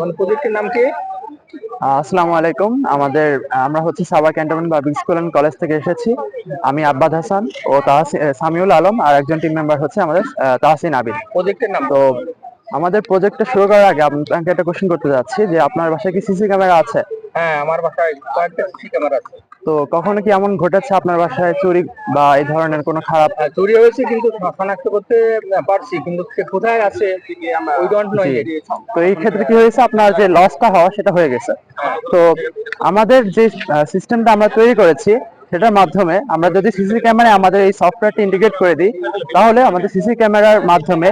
তোমার প্রজেক্টের নাম কি? আসসালামু আলাইকুম। আমাদের আমরা হচ্ছে সাবা cantonment public school and college থেকে এসেছি। আমি আব্বাদ হাসান ও তাহসি- সামিউল আলম আর একজন টিম মেম্বার হচ্ছে আমাদের তাহসিন আবিদ প্রজেক্টের নাম? তো আমাদের প্রজেক্টটা শুরু করার আগে আপনাকে একটা কোশ্চেন করতে যাচ্ছি যে আপনার বাসায় কি সিসি ক্যামেরা আছে? হ্যাঁ আমার বাসায় কয়েকটা সিসি ক্যামেরা আছে। তো কখনো কি এমন ঘটেছে আপনার বাসায় চুরি বা এই ধরনের কোনো খারাপ? চুরি হয়েছে কিন্তু শনাক্ত করতে পারছি কিন্তু কোথায় আছে? ওই ডন্ট নো তো এই ক্ষেত্রে কি হয়েছে? আপনার যে লসটা হওয়া সেটা হয়ে গেছে। তো আমাদের যে সিস্টেমটা আমরা তৈরি করেছি সেটার মাধ্যমে আমরা যদি সিসি ক্যামেরায় আমাদের এই সফটওয়্যারটি ইন্টিগ্রেট করে দিই, তাহলে আমাদের সিসি ক্যামেরার মাধ্যমে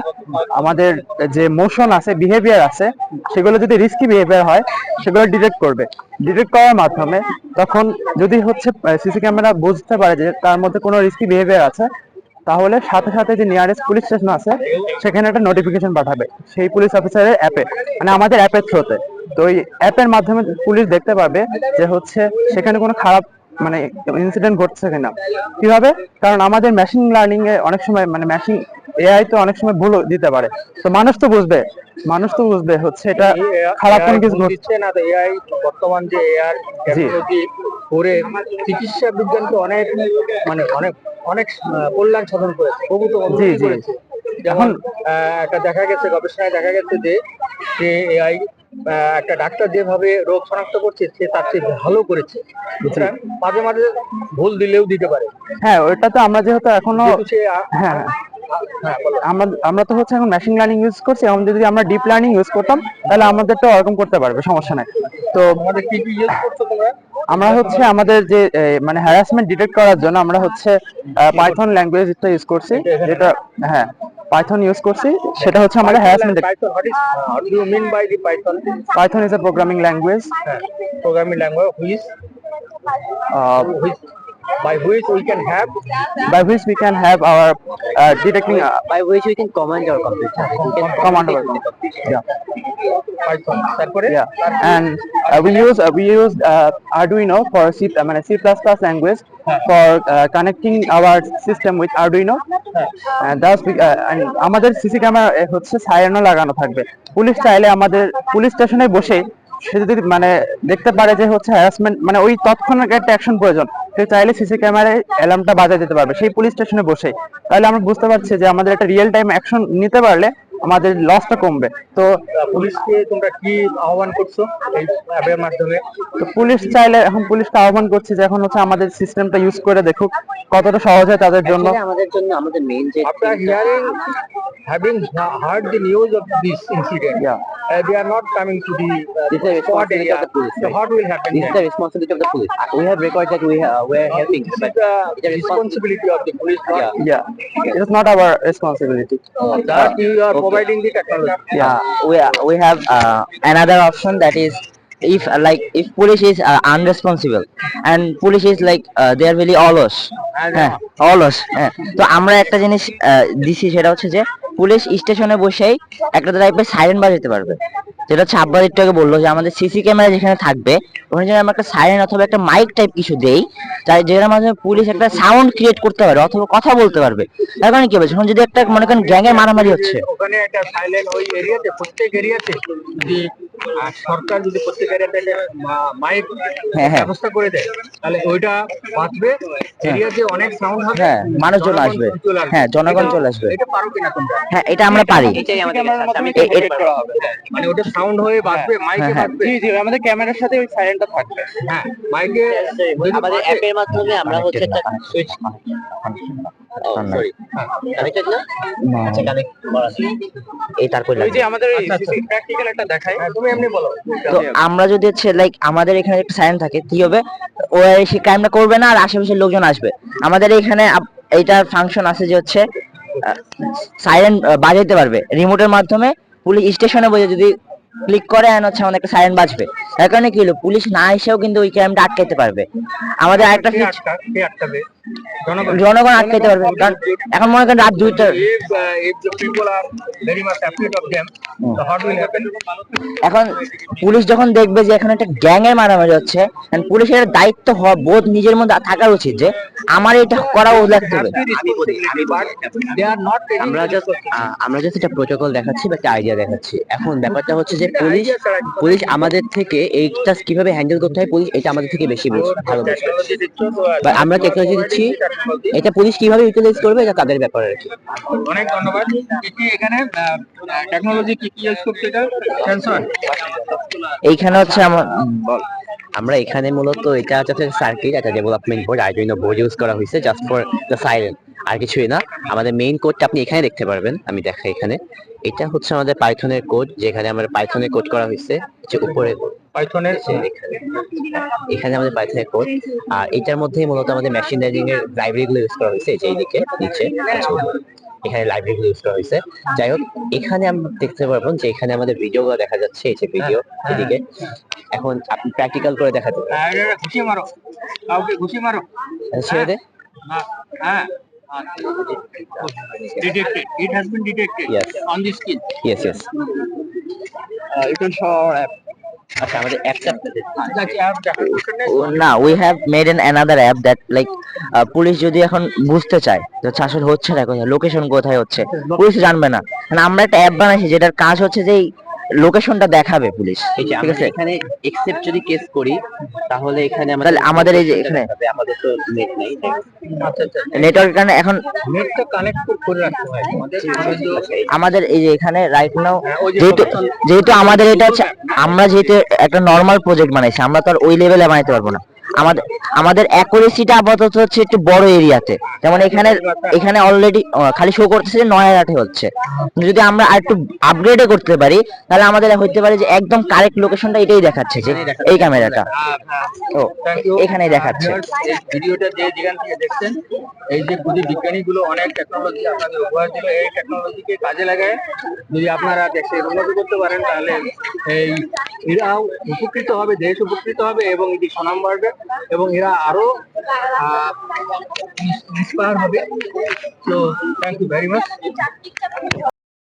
আমাদের যে মোশন আছে বিহেভিয়ার আছে, সেগুলো যদি রিস্কি বিহেভিয়ার হয়, সেগুলো ডিটেক্ট করবে। ডিটেক্ট করার মাধ্যমে তখন যদি হচ্ছে সিসি ক্যামেরা বুঝতে পারে যে তার মধ্যে কোনো রিস্কি বিহেভিয়ার আছে, তাহলে সাথে সাথে যে নিয়ারেস্ট পুলিশ স্টেশন আছে, সেখানে একটা নোটিফিকেশন পাঠাবে সেই পুলিশ অফিসারের অ্যাপে মানে আমাদের অ্যাপের থ্রোতে তো ওই অ্যাপের মাধ্যমে পুলিশ দেখতে পাবে যে হচ্ছে, সেখানে কোনো খারাপ মানে ইনসিডেন্ট ঘটছে কিনা। কীভাবে? কারণ আমাদের মেশিন লার্নিং এ অনেক সময় মানে মেশিন এআই তো অনেক সময় ভুল দিতে পারে। তো মানুষ তো বুঝবে মানুষ তো বুঝবে হচ্ছে এটা খারাপ কোনো কিছু ঘটছে না তো এআই বর্তমান যে এআই টেকনোলজি করে চিকিৎসা বিজ্ঞানকে অনেক মানে অনেক অনেক কল্যাণ সাধন করেছে প্রভূত জি, জি। যেমন আহ, একটা দেখা গেছে গবেষণায় দেখা গেছে যে যে এআই একটা ডাক্তার যেভাবে রোগ শনাক্ত করছে সে তার চেয়ে ভালো করেছে। সুতরাং মাঝে মাঝে ভুল দিলেও দিতে পারে। হ্যাঁ ওটা তো আমরা যেহেতু এখনও হ্যাঁ। হ্যাঁ আমরা আমরা তো হচ্ছে এখন মেশিন লার্নিং ইউজ করছি এখন যদি আমরা ডিপ লার্নিং ইউজ করতাম তাহলে আমাদের তো ওরকম করতে পারবে সমস্যা নাই। তো তোমাদের কি কি ইউজ করছ তোমরা? আমরা হচ্ছে আমাদের যে মানে হ্যারাসমেন্ট ডিটেক্ট করার জন্য আমরা হচ্ছে পাইথন ল্যাঙ্গুয়েজটা ইউজ করছি যেটা হ্যাঁ। পাইথন ইউজ করছি সেটা হচ্ছে আমাদের harassment Python, what is what do you mean by the Python? Python is a programming language হ্যাঁ, programming language which which by which we can have by which we can have our uh, detecting uh, by which we can command our computer. We can command over yeah Python তারপরে yeah and uh, we use uh, we use uh, Arduino for C uh, মানে C++ language for uh, connecting our system with Arduino. and thus we, uh, and আমাদের CC camera হচ্ছে সাইরেনও লাগানো থাকবে। Police চাইলে আমাদের police স্টেশনে বসে সে যদি মানে দেখতে পারে যে হচ্ছে হ্যারাসমেন্ট মানে ওই তৎক্ষণাৎ একটা অ্যাকশন প্রয়োজন সে চাইলে সিসি ক্যামেরায় অ্যালার্মটা বাজায় দিতে পারবে। সেই পুলিশ স্টেশনে বসে। তাহলে আমরা বুঝতে পারছি যে আমাদের একটা রিয়েল টাইম অ্যাকশন নিতে পারলে আমাদের লসটা কমবে। তো পুলিশকে তোমরা কি আহ্বান করছ এই অ্যাপের মাধ্যমে? তো পুলিশ চাইলে এখন পুলিশকে আহ্বান করছি যে এখন হচ্ছে আমাদের সিস্টেমটা ইউজ করে দেখুক কতটা সহজ হয় তাদের জন্য। আমাদের জন্য আমাদের মেইন যে আপনারা hearing having heard the news of this incident Yeah. Uh, they are not coming to the, uh, This is the responsibility area of the police, so right? what will happen this is the responsibility of the police. We have recorded that we uh, were helping, this is but the it's a responsibility. of the police not Yeah. yeah it's not our responsibility that you are Okay. providing the technology Yeah, we are, we have uh, another option that is if uh, like if police is uh, unresponsible and police is like uh, they are really always হ্যাঁ অলস হ্যাঁ তো আমরা একটা জিনিস আহ, দিছি সেটা হচ্ছে যে পুলিশ স্টেশনে বসেই একটা টাইপের সাইরেন বাজাতে পারবে। যেটা হচ্ছে একটু আগে বলল যে আমাদের সিসি ক্যামেরা যেখানে থাকবে ওখানে যেন আমরা একটা সাইরেন অথবা একটা মাইক টাইপ কিছু দেই তাই যেটার মাধ্যমে পুলিশ একটা সাউন্ড ক্রিয়েট করতে পারবে অথবা কথা বলতে পারবে। তার কারণে কি হবে যখন যদি একটা মনে করেন গ্যাংয়ের মারামারি হচ্ছে। ওখানে একটা সাইলেন্ট ওই এরিয়াতে প্রত্যেক এরিয়াতে। আহ, সরকার যদি প্রত্যেক এরিয়াতে মাইক হ্যাঁ, হ্যাঁ। ব্যবস্থা করে দেয় তাহলে ওইটা বাঁচবে এরিয়াতে অনেক সাউন্ড হবে হ্যাঁ, মানুষজন আসবে। চলে আসবে। হ্যাঁ, জনগণ চলে আসবে। এটা পারো কিনা তোমরা হ্যাঁ এটা আমরা পারি এ- মানে ওটা সাউন্ড হয়ে বাঁচবে মাইকে হ্যাঁ, হ্যাঁ। বাঁচবে জি জি আমাদের ক্যামেরার সাথে ওই সাইরেনটা থাকবে হ্যাঁ মাইকে আমাদের অ্যাপের মাধ্যমে আমরা হচ্ছে একটা সুইচ সরি কানেক্টেড না। আচ্ছা কানেক্ট করা এই তারপর ওই যে আমাদের আচ্ছা, আচ্ছা। প্র্যাকটিক্যাল একটা দেখাই। হ্যাঁ, তুমি এমনি বলো। তো আমরা যদি হচ্ছে লাইক আমাদের এখানে একটা সাইন থাকে কি হবে? ও সে ক্রাইমটা করবে না আর আশেপাশের লোকজন আসবে। আমাদের এখানে এইটার ফাংশন আছে যে হচ্ছে সাইরেন বাজাইতে পারবে। রিমোটের মাধ্যমে পুলিশ স্টেশনে বসে যদি ক্লিক করে and হচ্ছে আমাদের একটা সাইরেন বাজবে। তার কারণে কি হলো? পুলিশ না এসেও কিন্তু ওই ক্রাইমটা আটকাইতে পারবে। আমাদের আরেকটা? জনগণ। জনগণ আটকাইতে পারবে। কারণ এখন মনে করেন রাত দুইটা? এখন পুলিশ যখন দেখবে যে এখানে একটা গ্যাং এর মারামারি হচ্ছে পুলিশের দায়িত্ব হওয়া বোধ নিজের মধ্যে থাকা উচিত যে আমার এটা করা ও লাগতে হবে আমরা জাস্ট আমরা জাস্ট একটা প্রোটোকল দেখাচ্ছি বা একটা আইডিয়া দেখাচ্ছি। এখন ব্যাপারটা হচ্ছে যে পুলিশ? পুলিশ আমাদের থেকে এইটা কীভাবে হ্যান্ডেল করতে হয় পুলিশ এটা আমাদের থেকে বেশি বুঝ- ভালো বুঝবে তো বা আমরা টেকনোলজি দিচ্ছি এটা পুলিশ কীভাবে ইউটিলাইজ করবে এটা তাদের ব্যাপারে আর কি। অনেক ধন্যবাদ। কি এখানে টেকনোলজি কি কি ইউজ করছে এটা? সেন্সর এইখানে হচ্ছে আমার আমরা এখানে মূলত এটা হচ্ছে সার্কিট একটা development board Arduino board use করা হয়েছে জাস্ট ফর দ্য সাইলেন্ট আর কিছুই না। আমাদের মেইন কোডটা আপনি এখানে দেখতে পারবেন। আমি দেখাই এখানে। এটা হচ্ছে আমাদের পাইথনের কোড যেখানে আমাদের পাইথনের কোড করা হয়েছে। যে উপরে পাইথনের এখানে। আমাদের পাইথনের কোড আর এটার মধ্যেই মূলত আমাদের মেশিন লার্নিং এর লাইব্রেরি গুলো ইউজ করা হয়েছে এই যে এইদিকে নিচে। এখানে লাইব্রেরি গুলো ইউজ করা হয়েছে। যাই হোক এখানে আমরা দেখতে পারবেন যে এখানে আমাদের ভিডিও গুলো দেখা যাচ্ছে এই যে ভিডিও এদিকে। এখন আপনি প্র্যাকটিক্যাল করে দেখাতে পারেন। ঘুষি মারো। কাউকে ঘুষি মারো। ছেড়ে দে। হ্যাঁ। Detected it has been detected. Yes. on the skin yes yes uh, you can show our app. আচ্ছা আমাদের অ্যাপটা app দেখা। না we have made an another app that like police যদি এখন বুঝতে চায় যে আসলে হচ্ছে না কোথায় লোকেশন কোথায় হচ্ছে পুলিশ জানবে না। মানে আমরা একটা অ্যাপ বানাইছি যেটার কাজ হচ্ছে যে লোকেশনটা দেখাবে পুলিশ। ঠিক আছে? এখানে এক্সেপ্ট যদি কেস করি তাহলে এখানে আমাদের তাহলে আমাদের এই যে এখানে আমাদের তো নেট নাই। আচ্ছা আচ্ছা। নেটওয়ার্ক কারণে এখন নেট তো কানেক্ট করে রাখতে হয়। আমাদের আমাদের এই যে এখানে রাইট নাও যেহেতু যেহেতু আমাদের এটা হচ্ছে আমরা যেহেতু একটা নর্মাল প্রজেক্ট বানাইছি আমরা তো আর ওই লেভেলে বানাইতে পারব না। আমাদের আমাদের অ্যাকুরেসিটা আপাতত হচ্ছে একটু বড় এরিয়াতে। যেমন এখানে এখানে অলরেডি খালি শো করতেছে যে নয় আটে হচ্ছে। যদি আমরা আর একটু আপগ্রেডও করতে পারি, তাহলে আমাদের হইতে পারে যে একদম কারেক্ট লোকেশনটা এটাই দেখাচ্ছে যে এই ক্যামেরাটা you. এখানেই দেখাচ্ছে। ভিডিওটা যে যেখান থেকে দেখছেন, এই যে বুদ্ধি বিজ্ঞানীগুলো অনেক টেকনোলজি আপনাদের উপহার দিল, এই টেকনোলজিকে কাজে লাগায় যদি আপনারা দেশের উন্নতি করতে পারেন, তাহলে এই এরাও উপকৃত হবে, দেশ উপকৃত হবে এবং এটি সুনাম বাড়বে এবং এরা আরও ইন্সপায়ার হবে। তো থ্যাংক ইউ ভেরি মাচ